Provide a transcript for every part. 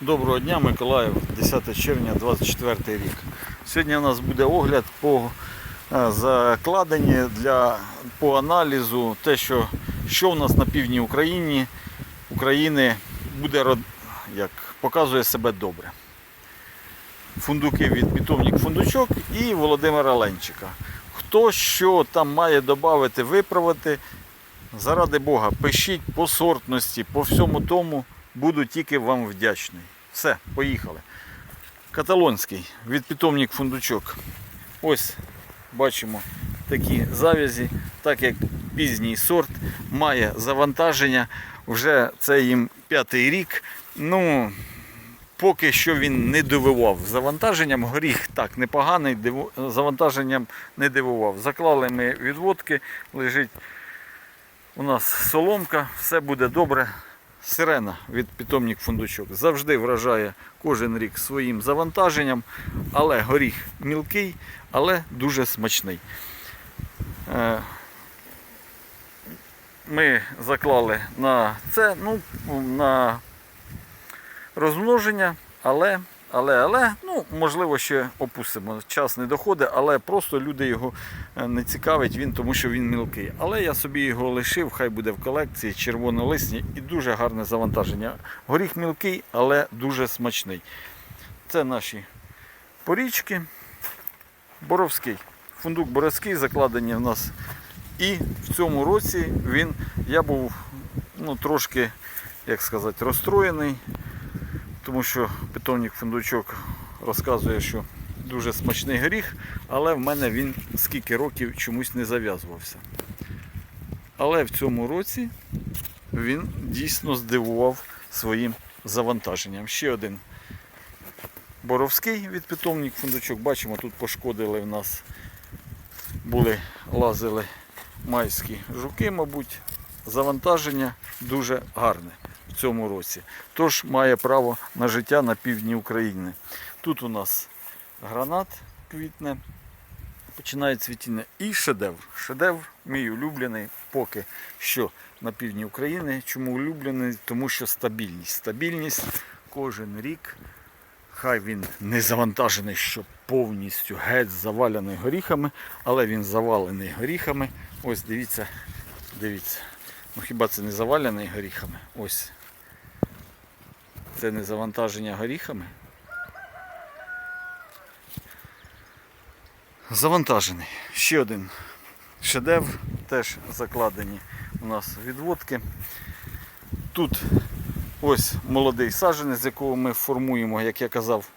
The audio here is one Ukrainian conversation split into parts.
Доброго дня, Миколаїв, 10 червня 24 рік. Сьогодні у нас буде огляд по е, закладенні для, по аналізу, те, що, що у нас на півдні України, України буде як, показує себе добре. Фундуки від питомник фундучок і Володимира Ленчика. Хто що там має додати, виправити, заради Бога, пишіть по сортності, по всьому тому, буду тільки вам вдячний. Все, поїхали. Каталонський від фундучок. Ось бачимо такі завязі, так як пізній сорт має завантаження. Вже це їм п'ятий рік. Ну, поки що він не дивував завантаженням. Горіх так непоганий, диву- завантаженням не дивував. Заклали ми відводки, лежить у нас соломка, все буде добре. Сирена від питомник фундучок завжди вражає кожен рік своїм завантаженням, але горіх мілкий, але дуже смачний. Е, Ми заклали на це, ну, на розмноження, але, але, але, ну, можливо, ще опустимо. Час не доходить, але просто люди його е, не цікавить він, тому що він мілкий. Але я собі його лишив, хай буде в колекції червонолисні і дуже гарне завантаження. Горіх мілкий, але дуже смачний. Це наші порічки. Боровський. Фундук Боровський закладені в нас. І в цьому році він, я був ну, трошки, як сказати, розстроєний, тому що питомник фундучок розказує, що дуже смачний горіх, але в мене він скільки років чомусь не зав'язувався. Але в цьому році він дійсно здивував своїм завантаженням. Ще один боровський від питомник фундучок. Бачимо, тут пошкодили в нас, були, лазили майські жуки, мабуть. Завантаження дуже гарне цьому році. Тож має право на життя на півдні України. Тут у нас гранат квітне, починає цвітіння. І шедевр. Шедевр мій улюблений поки що на півдні України. Чому улюблений? Тому що стабільність. Стабільність кожен рік. Хай він не завантажений, що повністю геть завалений горіхами, але він завалений горіхами. Ось дивіться, дивіться. Ну хіба це не завалений горіхами? Ось. Це не завантаження горіхами. Завантажений. Ще один шедевр, теж закладені у нас відводки. Тут ось молодий саджанець, з якого ми формуємо, як я казав,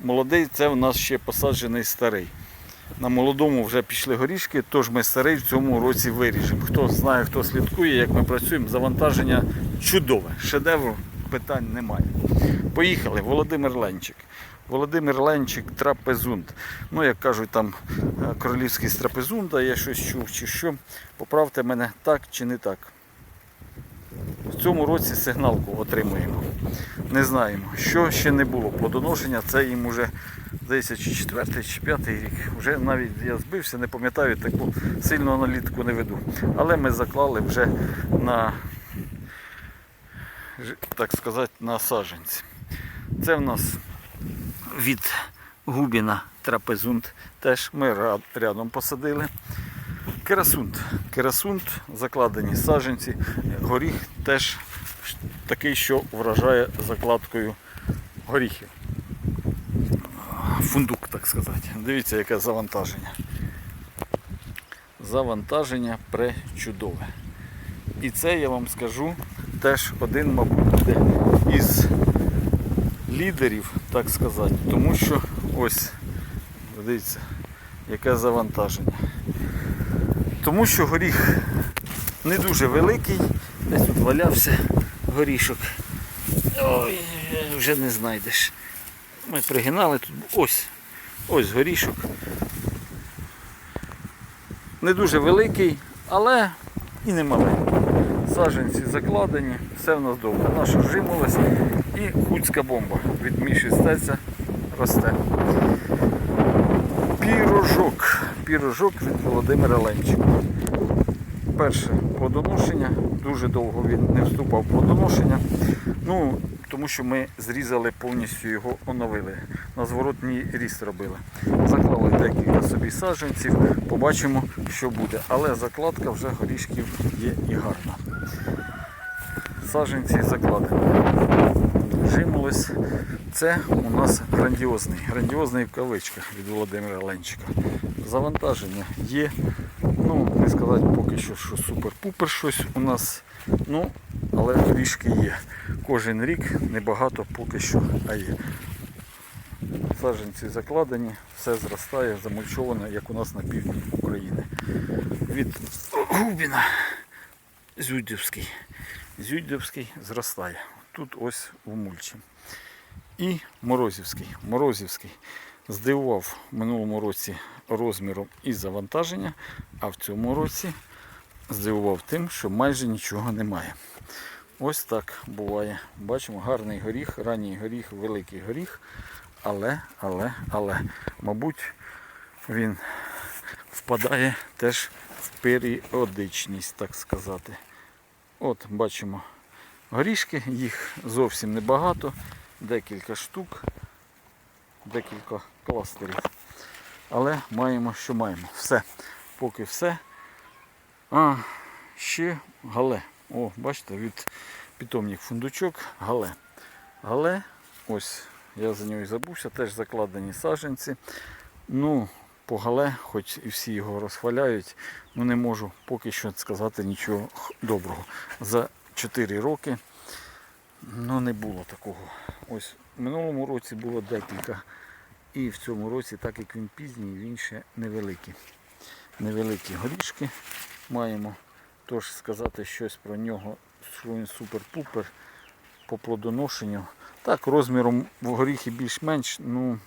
молодий це в нас ще посаджений старий. На молодому вже пішли горішки, тож ми старий в цьому році виріжемо. Хто знає, хто слідкує, як ми працюємо, завантаження чудове. Шедевру питань немає. Поїхали, Володимир Ленчик. Володимир Ленчик трапезунд. Ну, як кажуть, там е, королівський з трапезунда, я щось чув чи що. Поправте мене так чи не так. В цьому році сигналку отримуємо. Не знаємо, що ще не було плодоношення, це їм уже здається, чи четвертий, чи п'ятий рік. Вже навіть я збився, не пам'ятаю, таку сильну аналітику не веду. Але ми заклали вже на, так сказати, на саджанці. Це в нас від Губіна трапезунт. Теж ми рядом посадили. Керасунт. Керасунт, закладені саджанці. Горіх теж такий, що вражає закладкою горіхів. Фундук, так сказати. Дивіться, яке завантаження. Завантаження пречудове. І це я вам скажу теж один, мабуть, буде із лідерів, так сказати. Тому що ось, дивіться, яке завантаження. Тому що горіх не дуже великий, десь тут валявся горішок. Ой, вже не знайдеш. Ми пригинали тут. Ось. Ось горішок. Не дуже великий, але і не маленький. Саджанці закладені, все в нас добре. Наша жимолость і хуцька бомба від Міші Стеця росте. Пірожок. Пірожок від Володимира Ленчика. Перше плодоношення. Дуже довго він не вступав в плодоношення. Ну, тому що ми зрізали повністю його, оновили. На зворотній ріст робили. Заклали декілька собі саджанців, побачимо, що буде. Але закладка вже горішків є і гарна. Саджанці закладені. Жимолось. Це у нас грандіозний, грандіозний в кавичках від Володимира Ленчика. Завантаження є. Ну, не сказати поки що, що супер-пупер щось у нас. Ну, але горішки є. Кожен рік небагато поки що, а є. Саджанці закладені, все зростає, замульчовано, як у нас на півдні України. Від Губіна Зюдівський. Зюдівський зростає. Тут ось в мульчі. І Морозівський. Морозівський здивував в минулому році розміром і завантаження, а в цьому році здивував тим, що майже нічого немає. Ось так буває. Бачимо, гарний горіх, ранній горіх, великий горіх. Але, але, але, мабуть, він впадає теж в періодичність, так сказати. От бачимо горішки, їх зовсім небагато, декілька штук, декілька кластерів. Але маємо, що маємо. Все. Поки все. А, ще гале. О, бачите, від питомник фундучок гале. Гале, ось, я за нього і забувся, теж закладені саджанці. Ну, по гале, хоч і всі його розхваляють, ну не можу поки що сказати нічого доброго. За 4 роки ну, не було такого. Ось в минулому році було декілька. І в цьому році, так як він пізній, він ще невеликий. Невеликі горішки маємо. Тож сказати щось про нього, що він супер-пупер по плодоношенню. Так, розміром в горіхи більш-менш, ну,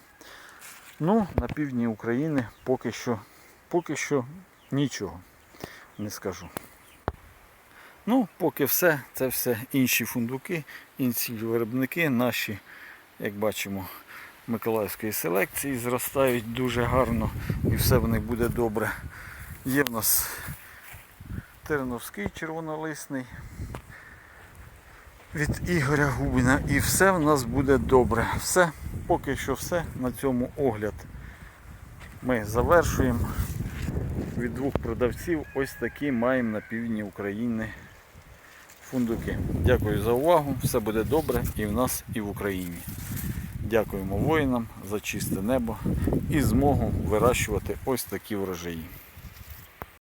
ну, на півдні України поки що, поки що нічого не скажу. Ну, поки все, це все інші фундуки, інші виробники, наші, як бачимо, Миколаївської селекції зростають дуже гарно і все в них буде добре. Є в нас Терновський червонолисний від Ігоря Губіна. І все в нас буде добре. Все, поки що все на цьому огляд. Ми завершуємо. Від двох продавців ось такі маємо на півдні України фундуки. Дякую за увагу. Все буде добре і в нас, і в Україні. Дякуємо воїнам за чисте небо і змогу вирощувати ось такі врожаї.